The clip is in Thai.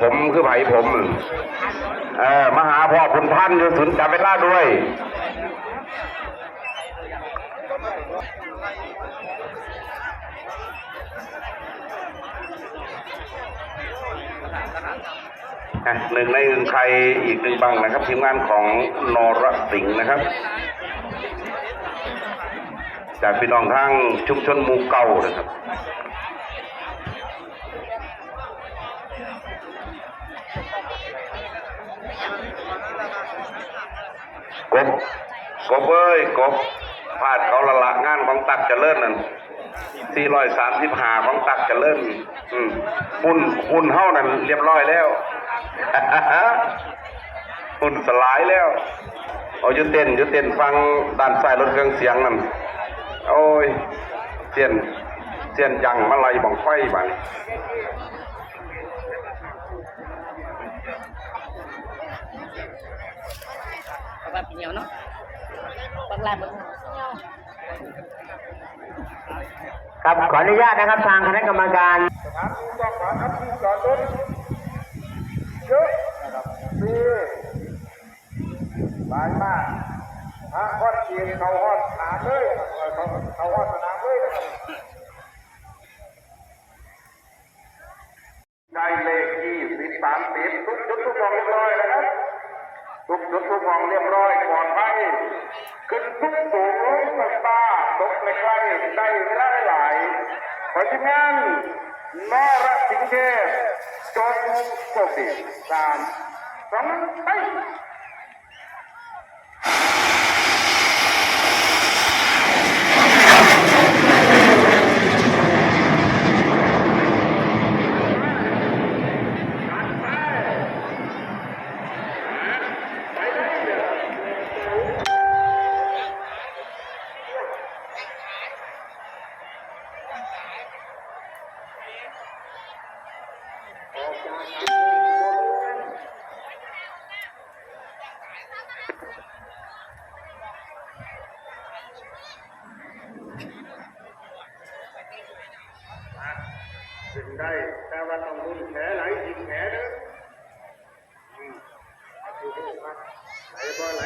ผมคือไผ่ผมเออมหาพ่อคุณท่านอยู่ศูนย์จับเวลาด้วยอะหนึ่งในหนึ่งใครอีกหนึ่งบังนะครับ ทีมงานของนรสิงห์นะครับ จากพี่น้องทางชุมชนมูเก่านะครับ กบกบเอ้ยกบพลาดเขาละละงานของตักจะเลิ่นนั่นสี่ร้อยสามสิบหาของตักจะเลิ่นอืมหุ่นหุ่นเท่านั้นเรียบร้อยแล้วหุ่นสลายแล้ว เอาอยุเต้นอยุเต้นฟังด้านซ้ายรถเครื่องเสียงนั่นโอ้ยเสียนเสียนยังมาไล่บังไฟบัดน เอาแบบเหนียวเนาะบางรายบางครับขออนุญาตนะครับทางคณะกรรมการสถานที่กว้างขวางครับที่จอดรถเยอะนะครับมีหลายมากทางฮอดเกียงเขาฮอดสนามเลยนะครับเออเขาเขาฮอดสนามเลยนะครับ ทุกจุดทุกห้องเรียบร้อยปลอดภัยขึ้นทุกสูงลงสตาตกในกล้ได้เวลาหลายขอทีมงานนรสิงเทพจอดมุมโชคดีสามสองไป ถึงได้ แต่ว่าต้องรุนแผลไหลอีกแผลนะอืมาถูกไหมไหลบ่ไหล